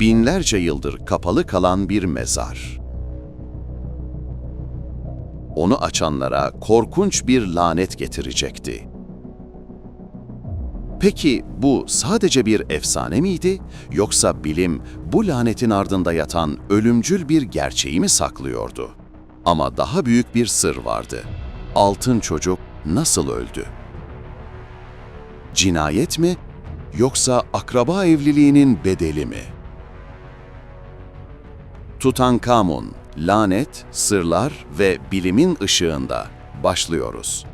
binlerce yıldır kapalı kalan bir mezar. Onu açanlara korkunç bir lanet getirecekti. Peki bu sadece bir efsane miydi yoksa bilim bu lanetin ardında yatan ölümcül bir gerçeği mi saklıyordu? Ama daha büyük bir sır vardı. Altın çocuk nasıl öldü? Cinayet mi yoksa akraba evliliğinin bedeli mi? Tutankamun, lanet, sırlar ve bilimin ışığında başlıyoruz.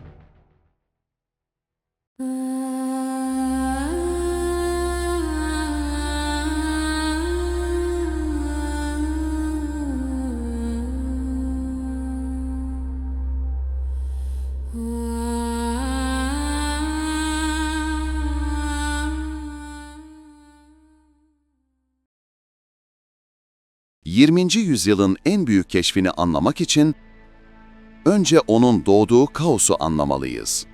...20. yüzyılın en büyük keşfini anlamak için... ...önce onun doğduğu kaosu anlamalıyız.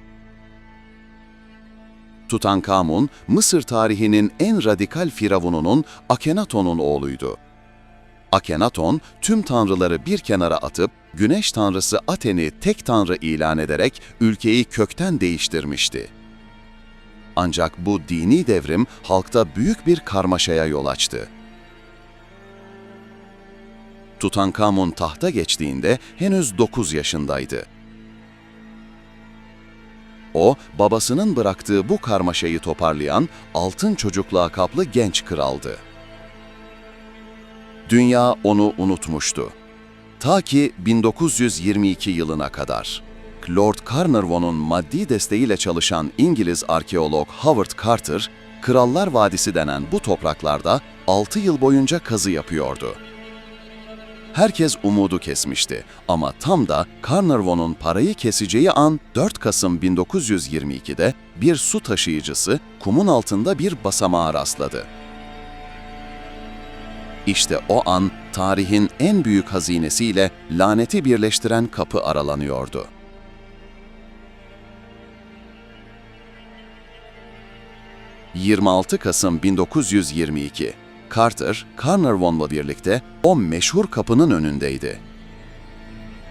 Tutankamun, Mısır tarihinin en radikal firavununun Akhenaton'un oğluydu. Akhenaton, tüm tanrıları bir kenara atıp, güneş tanrısı Aten'i tek tanrı ilan ederek ülkeyi kökten değiştirmişti. Ancak bu dini devrim halkta büyük bir karmaşaya yol açtı. Tutankamun tahta geçtiğinde henüz 9 yaşındaydı. O, babasının bıraktığı bu karmaşayı toparlayan altın çocuk lakaplı genç kraldı. Dünya onu unutmuştu. Ta ki 1922 yılına kadar. Lord Carnarvon'un maddi desteğiyle çalışan İngiliz arkeolog Howard Carter, Krallar Vadisi denen bu topraklarda 6 yıl boyunca kazı yapıyordu. Herkes umudu kesmişti ama tam da Carnarvon'un parayı keseceği an 4 Kasım 1922'de bir su taşıyıcısı kumun altında bir basamağa rastladı. İşte o an tarihin en büyük hazinesiyle laneti birleştiren kapı aralanıyordu. ...26 Kasım 1922 Carter, Carnarvon'la birlikte o meşhur kapının önündeydi.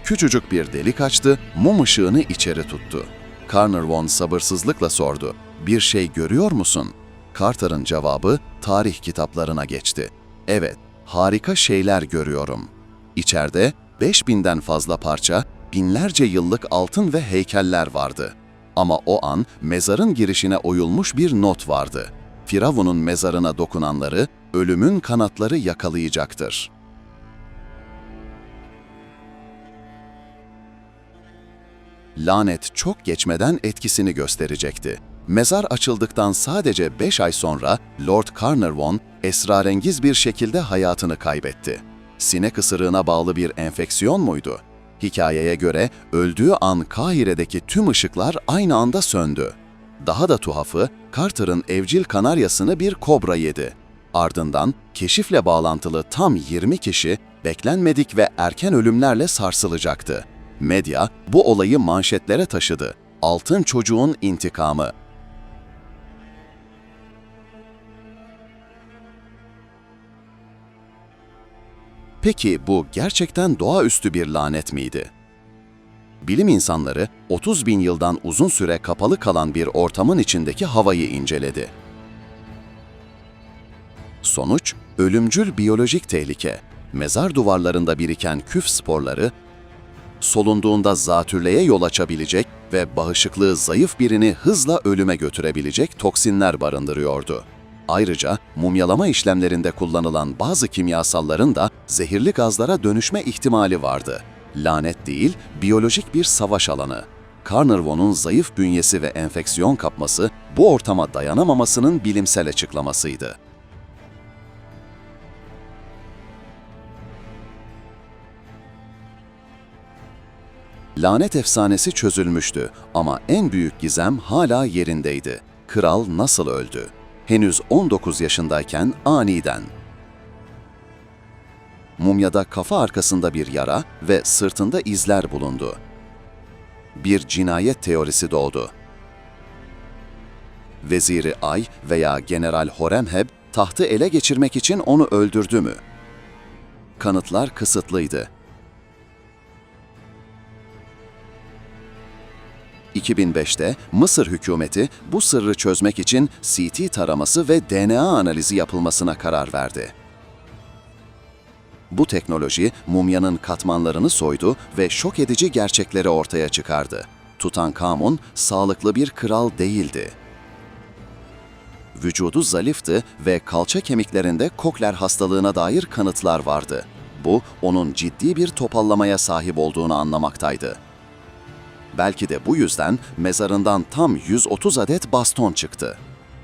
Küçücük bir delik açtı, mum ışığını içeri tuttu. Carnarvon sabırsızlıkla sordu, ''Bir şey görüyor musun?'' Carter'ın cevabı tarih kitaplarına geçti. ''Evet, harika şeyler görüyorum.'' İçeride 5000'den fazla parça, binlerce yıllık altın ve heykeller vardı. Ama o an mezarın girişine oyulmuş bir not vardı. Firavun'un mezarına dokunanları ölümün kanatları yakalayacaktır. Lanet çok geçmeden etkisini gösterecekti. Mezar açıldıktan sadece 5 ay sonra Lord Carnarvon esrarengiz bir şekilde hayatını kaybetti. Sinek ısırığına bağlı bir enfeksiyon muydu? Hikayeye göre öldüğü an Kahire'deki tüm ışıklar aynı anda söndü. Daha da tuhafı, Carter'ın evcil kanaryasını bir kobra yedi. Ardından keşifle bağlantılı tam 20 kişi beklenmedik ve erken ölümlerle sarsılacaktı. Medya bu olayı manşetlere taşıdı. Altın çocuğun intikamı. Peki bu gerçekten doğaüstü bir lanet miydi? Bilim insanları 30 bin yıldan uzun süre kapalı kalan bir ortamın içindeki havayı inceledi. Sonuç, ölümcül biyolojik tehlike. Mezar duvarlarında biriken küf sporları, solunduğunda zatürreye yol açabilecek ve bağışıklığı zayıf birini hızla ölüme götürebilecek toksinler barındırıyordu. Ayrıca mumyalama işlemlerinde kullanılan bazı kimyasalların da zehirli gazlara dönüşme ihtimali vardı. Lanet değil, biyolojik bir savaş alanı. Carnarvon'un zayıf bünyesi ve enfeksiyon kapması bu ortama dayanamamasının bilimsel açıklamasıydı. Lanet efsanesi çözülmüştü ama en büyük gizem hala yerindeydi. Kral nasıl öldü? Henüz 19 yaşındayken aniden. Mumyada kafa arkasında bir yara ve sırtında izler bulundu. Bir cinayet teorisi doğdu. Veziri Ay veya General Horemheb tahtı ele geçirmek için onu öldürdü mü? Kanıtlar kısıtlıydı. 2005'te Mısır hükümeti bu sırrı çözmek için CT taraması ve DNA analizi yapılmasına karar verdi. Bu teknoloji mumyanın katmanlarını soydu ve şok edici gerçekleri ortaya çıkardı. Tutankamun sağlıklı bir kral değildi. Vücudu zayıftı ve kalça kemiklerinde kokler hastalığına dair kanıtlar vardı. Bu, onun ciddi bir topallamaya sahip olduğunu anlamaktaydı. Belki de bu yüzden mezarından tam 130 adet baston çıktı.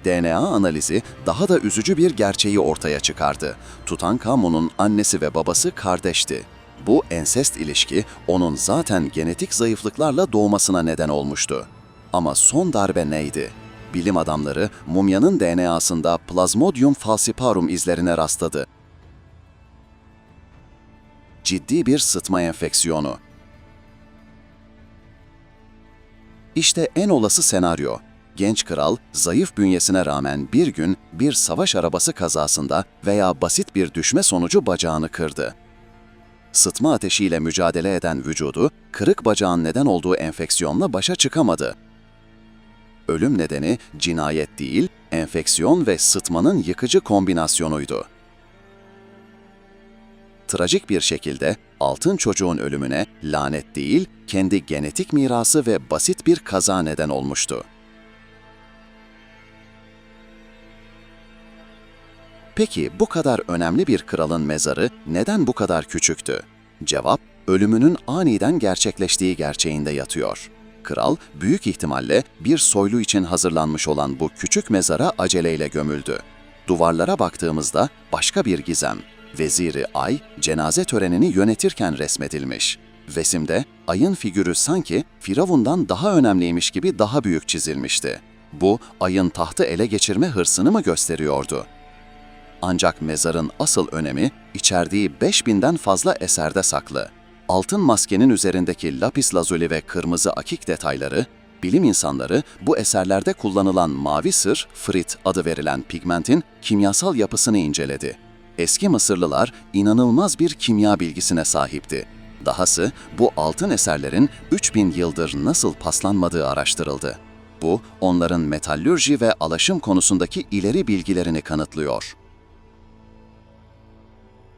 DNA analizi daha da üzücü bir gerçeği ortaya çıkardı. Tutankamon'un annesi ve babası kardeşti. Bu ensest ilişki onun zaten genetik zayıflıklarla doğmasına neden olmuştu. Ama son darbe neydi? Bilim adamları mumyanın DNA'sında Plasmodium falciparum izlerine rastladı. Ciddi bir sıtma enfeksiyonu. İşte en olası senaryo. Genç kral, zayıf bünyesine rağmen bir gün bir savaş arabası kazasında veya basit bir düşme sonucu bacağını kırdı. Sıtma ateşiyle mücadele eden vücudu, kırık bacağın neden olduğu enfeksiyonla başa çıkamadı. Ölüm nedeni cinayet değil, enfeksiyon ve sıtmanın yıkıcı kombinasyonuydu. Trajik bir şekilde altın çocuğun ölümüne lanet değil, kendi genetik mirası ve basit bir kaza neden olmuştu. Peki bu kadar önemli bir kralın mezarı neden bu kadar küçüktü? Cevap, ölümünün aniden gerçekleştiği gerçeğinde yatıyor. Kral, büyük ihtimalle bir soylu için hazırlanmış olan bu küçük mezara aceleyle gömüldü. Duvarlara baktığımızda başka bir gizem. Veziri Ay, cenaze törenini yönetirken resmedilmiş. Resimde ayın figürü sanki Firavun'dan daha önemliymiş gibi daha büyük çizilmişti. Bu, ayın tahtı ele geçirme hırsını mı gösteriyordu? Ancak mezarın asıl önemi içerdiği 5000'den fazla eserde saklı. Altın maskenin üzerindeki lapis lazuli ve kırmızı akik detayları, bilim insanları bu eserlerde kullanılan mavi sır, frit adı verilen pigmentin kimyasal yapısını inceledi. Eski Mısırlılar inanılmaz bir kimya bilgisine sahipti. Dahası bu altın eserlerin 3000 yıldır nasıl paslanmadığı araştırıldı. Bu, onların metallürji ve alaşım konusundaki ileri bilgilerini kanıtlıyor.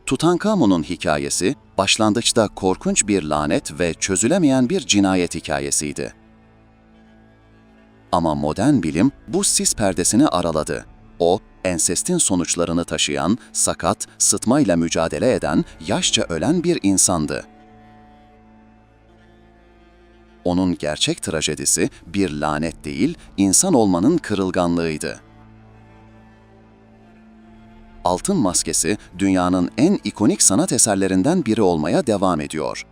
Tutankamon'un hikayesi, başlangıçta korkunç bir lanet ve çözülemeyen bir cinayet hikayesiydi. Ama modern bilim bu sis perdesini araladı. O, ensestin sonuçlarını taşıyan, sakat, sıtmayla mücadele eden, yaşça ölen bir insandı. Onun gerçek trajedisi bir lanet değil, insan olmanın kırılganlığıydı. Altın Maskesi dünyanın en ikonik sanat eserlerinden biri olmaya devam ediyor.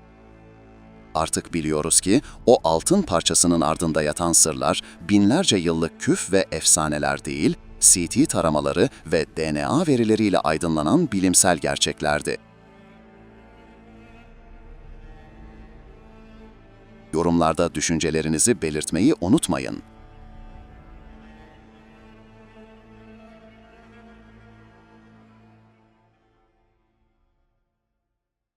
Artık biliyoruz ki o altın parçasının ardında yatan sırlar binlerce yıllık küf ve efsaneler değil, CT taramaları ve DNA verileriyle aydınlanan bilimsel gerçeklerdi. Yorumlarda düşüncelerinizi belirtmeyi unutmayın.